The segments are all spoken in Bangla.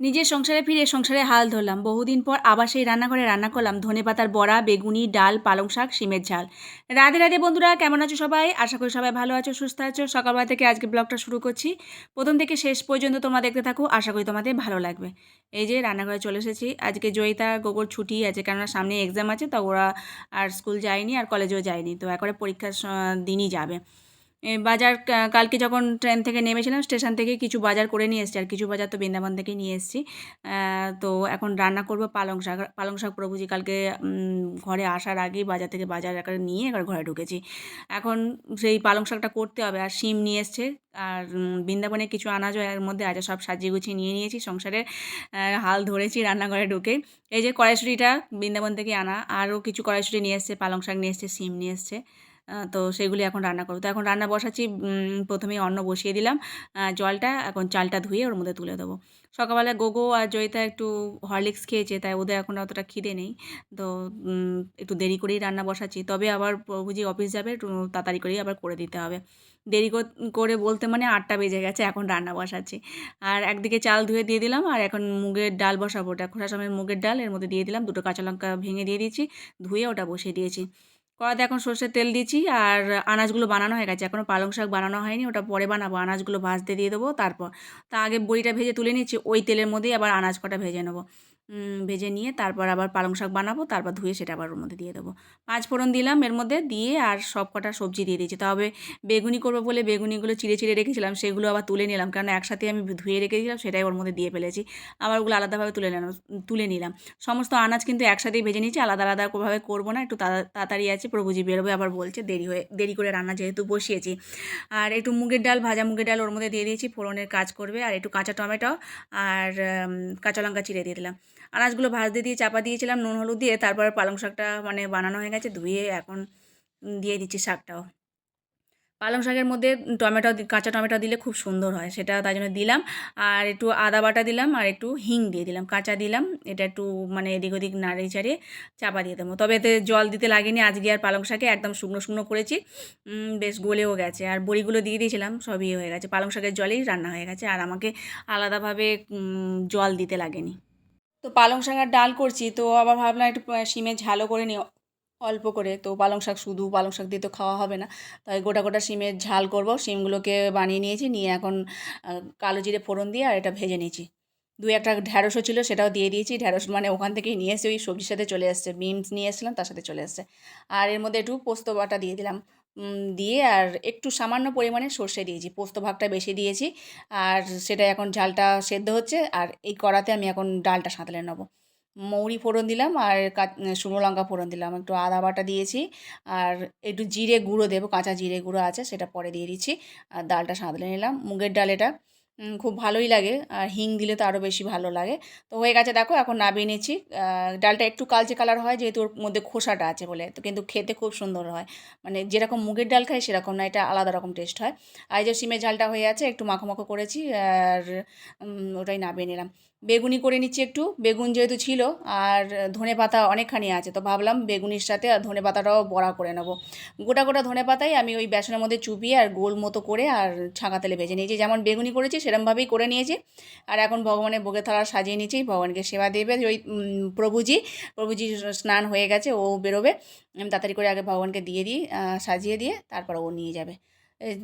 নিজের সংসারে ফিরে সংসারে হাল ধরলাম। বহুদিন পর আবার সেই রান্নাঘরে রান্না করলাম। ধনে পাতার বড়া, বেগুনি, ডাল, পালং শাক সিমের ঝাল। রাধে রাধে বন্ধুরা, কেমন আছো সবাই? আশা করি সবাই ভালো আছো, সুস্থ আছো। সকালবেলা থেকে আজকে ব্লগটা শুরু করছি। প্রথম থেকে শেষ পর্যন্ত তোমরা দেখতে থাকো। আশা করি তোমাদের ভালো লাগবে। এই যে রান্নাঘরে চলে এসেছি। আজকে জয়িতা, গোগর ছুটি আছে কেননা সামনে এক্সাম আছে, তা ওরা আর স্কুল যায়নি আর কলেজেও যায়নি। তো একবারে পরীক্ষার দিনই যাবে। বাজার কালকে যখন ট্রেন থেকে নেমেছিলাম স্টেশন থেকে কিছু বাজার করে নিয়ে এসেছি আর কিছু বাজার তো বৃন্দাবন থেকে নিয়ে এসেছি। তো এখন রান্না করব পালং শাক পালং শাক প্রভুজি। কালকে ঘরে আসার আগেই বাজার থেকে বাজার আকারে নিয়ে এবার ঘরে ঢুকেছি। এখন সেই পালং শাকটা করতে হবে আর শিম নিয়ে এসছে। আর বৃন্দাবনে কিছু আনাজও এর মধ্যে আছে সব সাজিয়ে গুছিয়ে নিয়ে নিয়েছি। সংসারের আহ, হাল ধরেছি রান্নাঘরে ঢুকে। এই যে কড়াইশুটিটা বৃন্দাবন থেকে আনা আরও কিছু কড়াইশুটি নিয়ে এসছে পালং শাক নিয়ে এসছে শিম নিয়ে এসছে। তো সেগুলি এখন রান্না করব। তো এখন রান্না বসাচ্ছি প্রথমেই অন্ন বসিয়ে দিলাম। জলটা, এখন চালটা ধুয়ে ওর মধ্যে তুলে দেবো। সকালবেলা গোগো আর জয়িতা একটু হরলিক্স খেয়েছে, তাই ওদের এখন অতটা খিদে নেই। তো একটু দেরি করেই রান্না বসাচ্ছি। তবে আবার প্রভুজি অফিস যাবে, একটু তাড়াতাড়ি করেই আবার করে দিতে হবে। দেরি কর- করে বলতে মানে আটটা বেজে গেছে, এখন রান্না বসাচ্ছি। আর একদিকে চাল ধুয়ে দিয়ে দিলাম, আর এখন মুগের ডাল বসাবো। ওটা খোসা সময় মুগের ডাল, এর মধ্যে দিয়ে দিলাম। দুটো কাঁচা লঙ্কা ভেঙে দিয়ে দিয়েছি, ধুয়ে ওটা বসিয়ে দিয়েছি। কড়াতে এখন সর্ষের তেল দিয়েছি আর আনাজগুলো বানানো হয়ে গেছে। এখনও পালং শাক বানানো হয়নি, ওটা পরে বানাবো। আনাজগুলো ভাজতে দিয়ে দেবো, তারপর তা আগে বড়িটা ভেজে তুলে নিচ্ছি, ওই তেলের মধ্যেই আবার আনাজ কটা ভেজে নেব। ভেজে নিয়ে তারপর আবার পালং শাক বানাবো, তারপর ধুয়ে সেটা আবার ওর মধ্যে দিয়ে দেবো। পাঁচ ফোড়ন দিলাম এর মধ্যে দিয়ে আর সব কটা সবজি দিয়ে দিয়েছি। তবে বেগুনি করব বলে বেগুনিগুলো চিড়ে চিড়ে রেখেছিলাম, সেগুলো আবার তুলে নিলাম। কারণ একসাথে আমি ধুয়ে রেখেছিলাম, সেটাই ওর মধ্যে দিয়ে ফেলেছি। আবার ওগুলো আলাদাভাবে তুলে নিলাম তুলে নিলাম। সমস্ত আনাজ কিন্তু একসাথেই ভেজে নিয়েছি, আলাদা আলাদা ভাবে করব না, একটু তাড়াতাড়ি আছে প্রভুজি বেরোবে। আবার বলছে, দেরি হয়ে, দেরি করে রান্না যেহেতু বসিয়েছি। আর একটু মুগের ডাল, ভাজা মুগের ডাল ওর মধ্যে দিয়ে দিয়েছি, ফোড়নের কাজ করবে। আর একটু কাঁচা টমেটো আর কাঁচা লঙ্কা চিড়ে দিয়ে দিলাম। আনাজগুলো ভাজতে দিয়ে চাপা দিয়েছিলাম, নুন, হলুদ দিয়ে, তারপর পালং শাকটা মানে বানানো হয়ে গেছে, ধুয়ে এখন দিয়ে দিচ্ছি শাকটাও। পালং শাকের মধ্যে টমেটো কাঁচা টমেটো দিলে খুব সুন্দর হয়, সেটা তাই জন্য দিলাম। আর একটু আদা বাটা দিলাম আর একটু হিং দিয়ে দিলাম, কাঁচা দিলাম, এটা একটু মানে এদিক ওদিক নাড়িয়ে চাড়িয়ে চাপা দিয়ে দেবো। তবে এতে জল দিতে লাগেনি, আজকে আর পালং শাকে একদম শুকনো শুকনো করেছি বেশ গলেও গেছে। আর বড়িগুলো দিয়ে দিয়েছিলাম, সবই হয়ে গেছে, পালং শাকের জলেই রান্না হয়ে গেছে, আর আমাকে আলাদাভাবে জল দিতে লাগেনি। তো পালং শাক আর ডাল করছি, তো আবার ভাবলাম একটু শিমের ঝালও করে নিই অল্প করে। তো পালং শাক শুধু পালং শাক দিয়ে তো খাওয়া হবে না। তাই গোটা গোটা শিমের ঝাল করব। শিমগুলোকে বানিয়ে নিয়েছি। নিয়ে এখন কালো জিরে ফোড়ন দিয়ে আর এটা ভেজে নিয়েছি। দু একটা ঢ্যাঁড়সও ছিল, সেটাও দিয়ে দিয়েছি। ঢ্যাঁড়স মানে ওখান থেকেই নিয়ে এসে ওই সবজির সাথে চলে আসছে। বিনস নিয়ে এসেছিলাম, তার সাথে চলে আসছে। আর এর মধ্যে একটু পোস্ত বাটা দিয়ে দিলাম। দিয়ে আর একটু সামান্য পরিমাণে সর্ষে দিয়েছি। পোস্ত ভাগটা বেশি দিয়েছি। আর সেটা এখন ঝালটা সেদ্ধ হচ্ছে। আর এই কড়াতে আমি এখন ডালটা সাঁতলে নেব। মৌরি ফোড়ন দিলাম আর শুকনো লঙ্কা ফোড়ন দিলাম। একটু আদা বাটা দিয়েছি আর একটু জিরে গুঁড়ো দেবো, কাঁচা জিরে গুঁড়ো আছে সেটা পরে দিয়ে দিচ্ছি। আর ডালটা সাঁতলে নিলাম, মুগের ডাল এটা। খুব ভালোই লাগে আর হিং দিলে তো আরও বেশি ভালো লাগে। তো হয়ে গেছে দেখো, এখন নামিয়ে নিচ্ছি। ডালটা একটু কালচে কালার হয় যেহেতু ওর মধ্যে খোসাটা আছে বলে, তো কিন্তু খেতে খুব সুন্দর হয়। মানে যেরকম মুগের ডাল খাই সেরকম না, এটা আলাদা রকম টেস্ট হয়। আর যে সিমের ঝালটা হয়ে আছে, একটু মাখো মাখো করেছি আর ওটাই নামিয়ে নিলাম। বেগুনি করে নিচ্ছি একটু। বেগুন যেহেতু ছিল আর ধনে পাতা অনেকখানি আছে, তো ভাবলাম বেগুনির সাথে আর ধনে পাতাটাও বড়া করে নেব। গোটা গোটা ধনে পাতাই আমি ওই বেসনের মধ্যে চুপিয়ে আর গোল মতো করে আর ছাঁকা তেলে ভেজে নিয়েছি। যেমন বেগুনি করেছি সেরমভাবেই করে নিয়েছি। আর এখন ভগবানের ভোগের থালা সাজিয়ে নিয়েছি ভগবানকে সেবা দেবে ওই প্রভুজি প্রভুজি স্নান হয়ে গেছে, ও বেরোবে। আমি তাড়াতাড়ি করে আগে ভগবানকে দিয়ে দিই সাজিয়ে দিয়ে তারপর ও নিয়ে যাবে।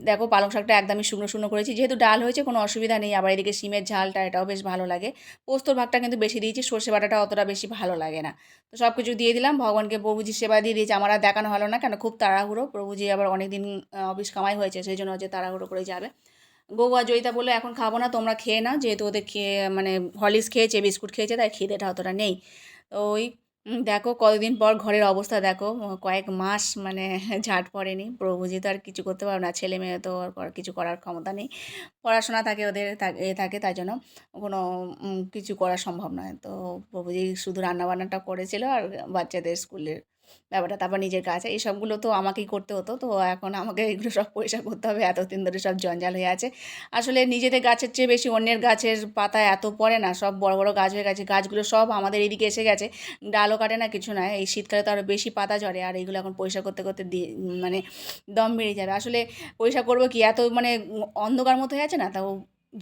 দেখো পালং শাকটা একদমই শুকনো শুকনো করেছি। যেহেতু ডাল হয়েছে, কোনো অসুবিধা নেই। আবার এদিকে সিমের ঝালটা, এটাও বেশ ভালো লাগে। পোস্তর ভাগটা কিন্তু বেশি দিয়েছি, সর্ষে বাটাটা অতটা বেশি ভালো লাগে না। তো সব কিছু দিয়ে দিলাম, ভগবানকে প্রভুজির সেবা দিয়ে দিয়েছি। আমার আর দেখানো হলো না কেন, খুব তাড়াহুড়ো। প্রভুজি আবার অনেক দিন অফিস কামাই হয়েছে, সেই জন্য হচ্ছে তাড়াহুড়ো করে যাবে। গৌয়া জয়িতা বলে এখন খাব না, তোমরা খেয়ে না যেহেতু ওদের খেয়ে মানে হলিক্স খেয়েছে, বিস্কুট খেয়েছে, তাই খিদেটা অতটা নেই। তো ওই দেখো কতদিন পর ঘরের অবস্থা দেখো। কয়েক মাস মানে ঝাট পড়েনি। প্রভুজি তো আর কিছু করতে পারবে না। ছেলে মেয়ে তো আর কিছু করার ক্ষমতা নেই। পড়াশোনা থাকে ওদের এ থাকে তাই জন্য। কোনো কিছু করা সম্ভব নয়। তো প্রভুজি শুধু রান্নাবান্নাটা করেছিল আর বাচ্চাদের স্কুলের ব্যাপারটা, তারপর নিজের কাজ। এই সবগুলো তো আমাকেই করতে হতো। তো এখন আমাকে এগুলো সব পরিষ্কার করতে হবে। এতদিন ধরে সব জঞ্জাল হয়ে আছে। আসলে নিজেদের গাছের চেয়ে বেশি অন্যের গাছের পাতা এত পড়ে না। সব বড় বড় গাছ হয়ে গেছে। গাছগুলো সব আমাদের এদিকে এসে গেছে। ডালও কাটে না, কিছু না। এই শীতকালে তো আরও বেশি পাতা ঝরে। আর এইগুলো এখন পরিষ্কার করতে করতে মানে দম বেড়ে যাবে। আসলে পরিষ্কার করব কি? এত মানে অন্ধকার মতো হয়ে আছে না? তাও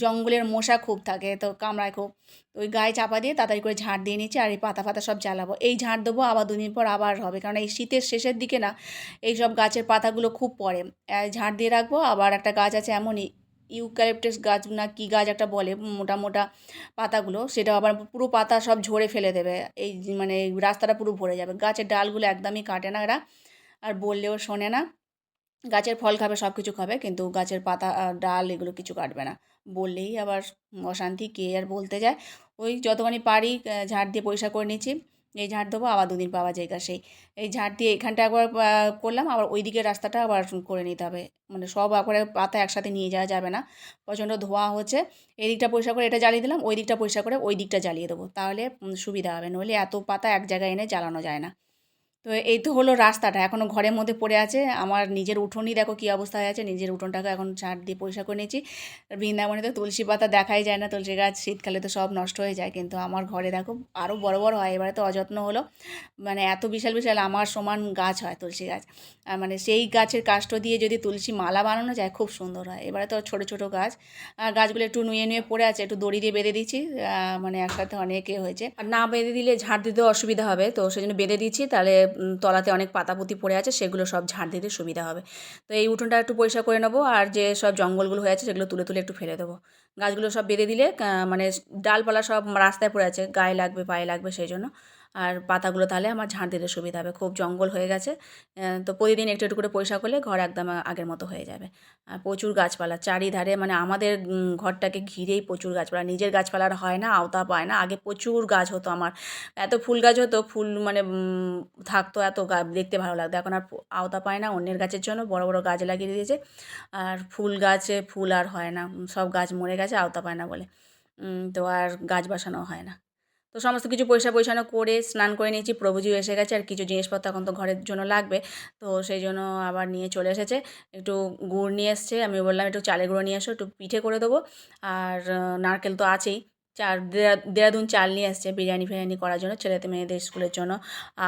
জঙ্গলের মশা খুব থাকে, তো কামড়ায় খুব। তো ওই গায়ে চাপা দিয়ে তাড়াতাড়ি করে ঝাঁট দিয়ে নিচ্ছি আর এই পাতা ফাতা সব জ্বালাবো। এই ঝাঁট দেবো, আবার দুদিন পর আবার হবে। কারণ এই শীতের শেষের দিকে না এই সব গাছের পাতাগুলো খুব পড়ে। ঝাঁট দিয়ে রাখব। আবার একটা গাছ আছে এমনই, ইউক্যালিপটাস গাছ না কী গাছ একটা বলে, মোটা মোটা পাতাগুলো সেটা আবার পুরো পাতা সব ঝরে ফেলে দেবে। এই মানে রাস্তাটা পুরো ভরে যাবে। গাছের ডালগুলো একদমই কাটে না এরা, আর বললেও শোনে না। গাছের ফল খাবে সব কিছু খাবে, কিন্তু গাছের পাতা ডাল এগুলো কিছু কাটবে না। বললেই আবার অশান্তি কে আর বলতে যায়। ওই যতখানি পারি ঝাড় দিয়ে পরিষ্কার করে নিচ্ছি। এই ঝাড় দেবো, আবার দুদিন পাওয়া জায়গা সেই। এই ঝাড় দিয়ে এখানটা একবার করলাম, আবার ওই দিকের রাস্তাটা আবার করে নিতে হবে। মানে সব একবারে পাতা একসাথে নিয়ে যাওয়া যাবে না। প্রচণ্ড ধোঁয়া হচ্ছে। এই দিকটা পরিষ্কার করে এটা জ্বালিয়ে দিলাম ওই দিকটা পরিষ্কার করে ওই দিকটা জ্বালিয়ে দেবো। তাহলে সুবিধা হবে। নইলে এত পাতা এক জায়গায় এনে জ্বালানো যায় না। তো এই তো হলো রাস্তাটা। এখনও ঘরের মধ্যে পড়ে আছে। আমার নিজের উঠোনই দেখো কী অবস্থা হয়ে আছে। নিজের উঠোনটাকে এখন ঝাড় দিয়ে পরিষ্কার করে নিয়েছি। বৃন্দাবনে তো তুলসী পাতা দেখাই যায় না, তুলসী গাছ শীতকালে তো সব নষ্ট হয়ে যায়। কিন্তু আমার ঘরে দেখো আরও বড় বড় হয়। এবারে তো অযত্ন হলো। মানে এত বিশাল বিশাল আমার সমান গাছ হয় তুলসী গাছ। আর মানে সেই গাছের কাষ্ঠ দিয়ে যদি তুলসী মালা বানানো যায় খুব সুন্দর হয়। এবারে তো ছোটো ছোটো গাছ। আর গাছগুলো একটু নুয়ে নুয়ে পড়ে আছে। একটু দড়ি দিয়ে বেঁধে দিচ্ছি। মানে একসাথে অনেকে হয়েছে। আর না বেঁধে দিলে ঝাড় দিতে অসুবিধা হবে। তো সেই জন্য বেঁধে দিচ্ছি। তাহলে তলাতে অনেক পাতাপুতি পড়ে আছে, সেগুলো সব ঝাড় দিতে সুবিধা হবে। তো এই উঠোনটা একটু পরিষ্কার করে নেব, আর যে সব জঙ্গলগুলো হয়ে আছে সেগুলো তুলে তুলে একটু ফেলে দেবো। গাছগুলো সব বেঁধে দিলে মানে ডালপালা সব রাস্তায় পড়ে আছে, গায়ে লাগবে, পায়ে লাগবে সেই জন্য। আর পাতাগুলো তাহলে আমার ঝাঁট দিতে সুবিধা হবে খুব জঙ্গল হয়ে গেছে। তো প্রতিদিন একটু একটু করে পরিষ্কার করলে ঘর একদম আগের মতো হয়ে যাবে। আর প্রচুর গাছপালা, চারিধারে মানে আমাদের ঘরটাকে ঘিরেই প্রচুর গাছপালা। নিজের গাছপালার হয় না, আওতা পায় না। আগে প্রচুর গাছ হতো আমার। এত ফুল গাছ হতো, ফুল মানে থাকতো এত দেখতে ভালো লাগতো। এখন আর আওতা পায় না, অন্যের গাছের জন্য বড় বড় গাছ লাগিয়ে দিয়েছে। আর ফুল গাছে ফুল আর হয় না। সব গাছ মরে গেছে, আওতা পায় না বলে। তো আর গাছ বাসানো হয় না। তো সমস্ত কিছু পয়সা পয়সানো করে স্নান করে নিয়েছি। প্রভুজিও এসে গেছে আর কিছু জিনিসপত্র এখন তো ঘরের জন্য লাগবে। তো সেই জন্য আবার নিয়ে চলে এসেছে। একটু গুড় নিয়ে এসছে। আমি বললাম একটু চালের গুঁড়ো নিয়ে এসো, একটু পিঠে করে দেবো। আর নারকেল তো আছেই। চার দেরাদুন চাল নিয়ে এসছে বিরিয়ানি ফিরিয়ানি করার জন্য ছেলেতে মেয়েদের স্কুলের জন্য।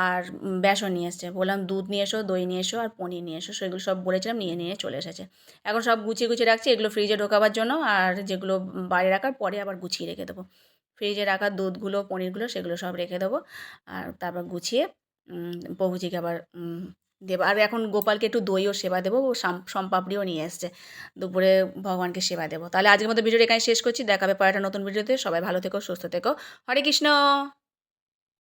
আর বেসন নিয়ে এসছে। বললাম দুধ নিয়ে এসো, দই নিয়ে এসো আর পনির নিয়ে এসো। সেগুলো সব বলেছিলাম, নিয়ে নিয়ে চলে এসেছে। এখন সব গুছিয়ে গুছিয়ে রাখছি। এগুলো ফ্রিজে ঢোকাবার জন্য আর যেগুলো বাইরে রাখার পরে আবার গুছিয়ে রেখে দেবো। ফ্রিজে রাখা দুধগুলো, পনিরগুলো সেগুলো সব রেখে দেবো। আর তারপর গুছিয়ে বহুজিকে আবার দেবো। আর এখন গোপালকে একটু দইও সেবা দেবো, ও সাম, সম্পাপড়িও নিয়ে এসছে। দুপুরে ভগবানকে সেবা দেবো। তাহলে আজকের মতো ভিডিওটা এখানে শেষ করছি। দেখাবে একটা নতুন ভিডিওতে। সবাই ভালো থেকো, সুস্থ থেকো। হরে কৃষ্ণ!